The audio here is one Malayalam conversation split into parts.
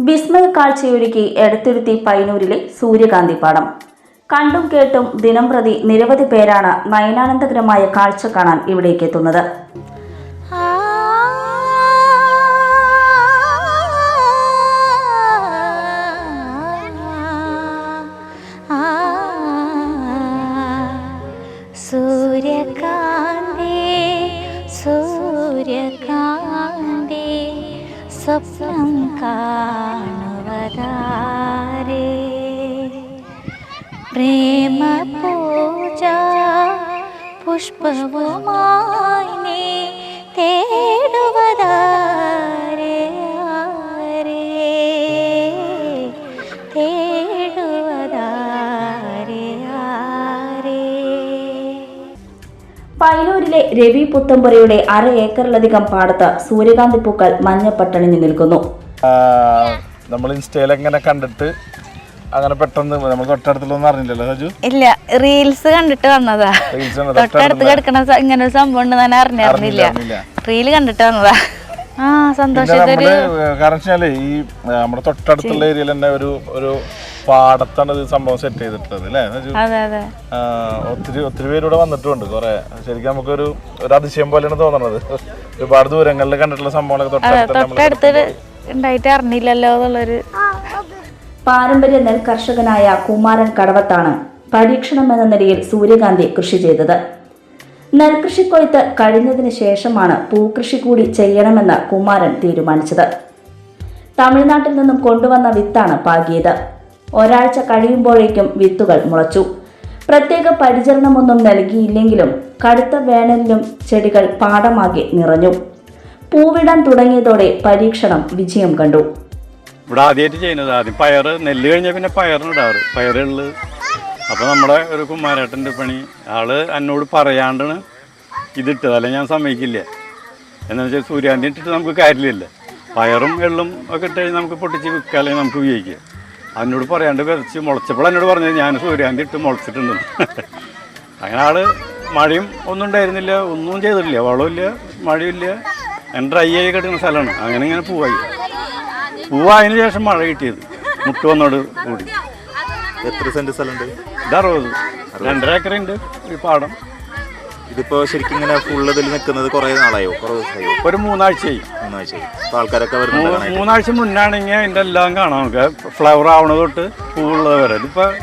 വിസ്മയ കാഴ്ചയൊരുക്കി എടുത്തിരുത്തി പൈനൂരിലെ സൂര്യകാന്തി പാടം കണ്ടും കേട്ടും ദിനം പ്രതി നിരവധി പേരാണ് നയനാനന്ദകരമായ കാഴ്ച കാണാൻ ഇവിടേക്ക് എത്തുന്നത് സൂര്യകാന്തി സൂര്യകാന്തേ സ്വപ്നം കാണുവതാരേ പ്രേമ പൂജ പുഷ്പവുമായി നീ പൈനൂരിലെ രവി പുത്തമ്പുരയുടെ അര ഏക്കറിലധികം പാടത്ത് സൂര്യകാന്തി പൂക്കൾ മഞ്ഞപ്പട്ടണിഞ്ഞു നിൽക്കുന്നു. നമ്മൾ ഇൻസ്റ്റയിൽ എങ്ങനെ കണ്ടിട്ട് അങ്ങനെ പെട്ടെന്ന് നമ്മൾ തൊട്ടടുത്തുള്ളൊന്നും അറിഞ്ഞില്ലല്ലോ സജു? ഇല്ല റീൽസ് കണ്ടിട്ട് വന്നതാ. റീൽസ് തൊട്ടടുത്ത് കിടക്കണ സ- ഇങ്ങനെ ഒരു സംഭവം ഉണ്ട് ഞാൻ അറിഞ്ഞിരുന്നില്ല അറിഞ്ഞില്ല. റീൽ കണ്ടിട്ട് വന്നതാ. നമ്മൾ കാരണം വെച്ചാൽ ഈ നമ്മുടെ തൊട്ടടുത്തുള്ള ഏരിയയിൽ തന്നെ ഒരു ഒരു പാടത്താണ് ഇത് സംഭവം സെറ്റ് ചെയ്തിട്ടുള്ളത് അല്ലേ? അതെ അതെ. ഒത്തിരി ഒത്തിരി പേരൂടെ വന്നിട്ടുണ്ട് കുറെ. ശരിക്കും നമുക്കൊരു ഒരു അതിശയം പോലെയാണ് തോന്നുന്നത് ഒരുപാട് ദൂരങ്ങളിൽ കണ്ടിട്ടുള്ള സംഭവങ്ങളൊക്കെ തൊട്ടടുത്ത് ഉണ്ടായിട്ട് അറിഞ്ഞില്ലല്ലോ എന്നുള്ളൊരു പാരമ്പര്യ നെൽ കർഷകനായ കുമാരൻ കടവത്താണ് പരീക്ഷണം എന്ന നിലയിൽ സൂര്യകാന്തി കൃഷി ചെയ്തത്. നെൽകൃഷി കൊയ്ത്ത് കഴിഞ്ഞതിന് ശേഷമാണ് പൂക്കൃഷി കൂടി ചെയ്യണമെന്ന് കുമാരൻ തീരുമാനിച്ചത്. തമിഴ്നാട്ടിൽ നിന്നും കൊണ്ടുവന്ന വിത്താണ് പാകിയത്. ഒരാഴ്ച കഴിയുമ്പോഴേക്കും വിത്തുകൾ മുളച്ചു. പ്രത്യേക പരിചരണമൊന്നും നൽകിയില്ലെങ്കിലും കടുത്ത വേനലിലും ചെടികൾ പാടമാകെ നിറഞ്ഞു. പൂവിടാൻ തുടങ്ങിയതോടെ പരീക്ഷണം വിജയം കണ്ടു. ഇവിടെ ആദ്യമായിട്ട് ചെയ്യുന്നത് ആദ്യം പയർ നെല്ല് കഴിഞ്ഞാൽ പിന്നെ പയറിനിടാറ് പയറുകളിൽ അപ്പോൾ നമ്മുടെ ഒരു കുമാരേട്ടന്റെ പണി. ആൾ എന്നോട് പറയാണ്ടാണ് ഇതിട്ടത് അല്ലെങ്കിൽ ഞാൻ സമ്മതിക്കില്ല. എന്താണെന്ന് വെച്ചാൽ സൂര്യാന്തി ഇട്ടിട്ട് നമുക്ക് കാര്യമില്ല. പയറും എള്ളും ഒക്കെ ഇട്ട് കഴിഞ്ഞാൽ നമുക്ക് പൊട്ടിച്ച് വിൽക്കുക അല്ലെങ്കിൽ നമുക്ക് ഉപയോഗിക്കാം. അതിനോട് പറയാണ്ട് വിതച്ച് മുളച്ചപ്പോൾ എന്നോട് പറഞ്ഞത് ഞാൻ സൂര്യാന്തി ഇട്ട് മുളച്ചിട്ടുണ്ട് അങ്ങനെ ആൾ മഴയും ഒന്നും ഉണ്ടായിരുന്നില്ല ഒന്നും ചെയ്തിട്ടില്ല. വളമില്ല മഴയില്ല ഞാൻ ഡ്രൈ ആയി കിടക്കുന്ന സ്ഥലമാണ്. അങ്ങനെ ഇങ്ങനെ പൂവായി. പൂവായതിനു ശേഷം മഴ കിട്ടിയത്. മുട്ട് വന്നോട് കൂടി. എത്ര സെന്റ് സ്ഥലമുണ്ട്? ഇത് അറുപത് രണ്ടര ഏക്കറുണ്ട് ഈ പാടം. ഇതിപ്പോ ശരിക്കും ഇങ്ങനെ ഫുൾ ഇതിൽ നിൽക്കുന്നത് കുറെ നാളായോ? കുറെ ദിവസമായോ? ഒരു മൂന്നാഴ്ചയായി. മൂന്നാഴ്ചയായി. അപ്പൊ ആൾക്കാരൊക്കെ വരുന്നത് കാണാൻ മൂന്നാഴ്ച മുന്നാണെങ്കിൽ അതിന്റെ എല്ലാം കാണാം നമുക്ക്. ഫ്ലവർ ആവണത് തൊട്ട് പൂവുള്ളത് വരെ. ഇതിപ്പോൾ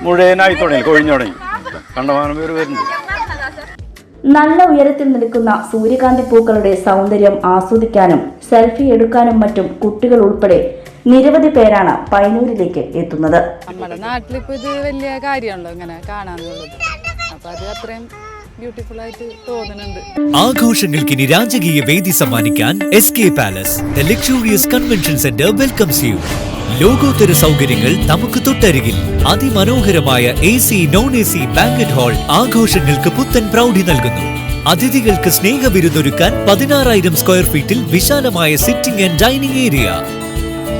മുഴുവനായി തുടങ്ങി കൊഴിഞ്ഞു തുടങ്ങി. കണ്ടമാനം പേര് വരുന്നുണ്ട്. നല്ല ഉയരത്തിൽ നിൽക്കുന്ന സൂര്യകാന്തി പൂക്കളുടെ സൗന്ദര്യം ആസ്വദിക്കാനും സെൽഫി എടുക്കാനും മറ്റും കുട്ടികൾ ഉൾപ്പെടെ നിരവധി പേരാണ് പൈനൂരിലേക്ക് എത്തുന്നത്. നമ്മുടെ നാട്ടിലിപ്പോ ഇത് വലിയ കാര്യമാണല്ലോ ഇങ്ങനെ കാണാന്നുള്ളത് അപ്പോൾ അത് അത്രയും ബ്യൂട്ടിഫുൾ ആയിട്ട് തോന്നുന്നുണ്ട്. ആഘോഷങ്ങൾക്കിനി രാജകീയ വേദി സമ്മാനിക്കാൻ S K Palace the luxurious convention centre welcomes you ലോകോത്തര സൗകര്യങ്ങൾ നമുക്ക് തൊട്ടരികിൽ. അതിമനോഹരമായ A C non A C banquet hall ആഘോഷങ്ങൾക്ക് പുത്തൻ പ്രൗഢി നൽകുന്നു. അതിഥികൾക്ക് സ്നേഹ വിരുന്നൊരുക്കാൻ പതിനാറായിരം സ്ക്വയർ ഫീറ്റിൽ വിശാലമായ സിറ്റിംഗ് ആൻഡ് ഡൈനിങ് ഏരിയ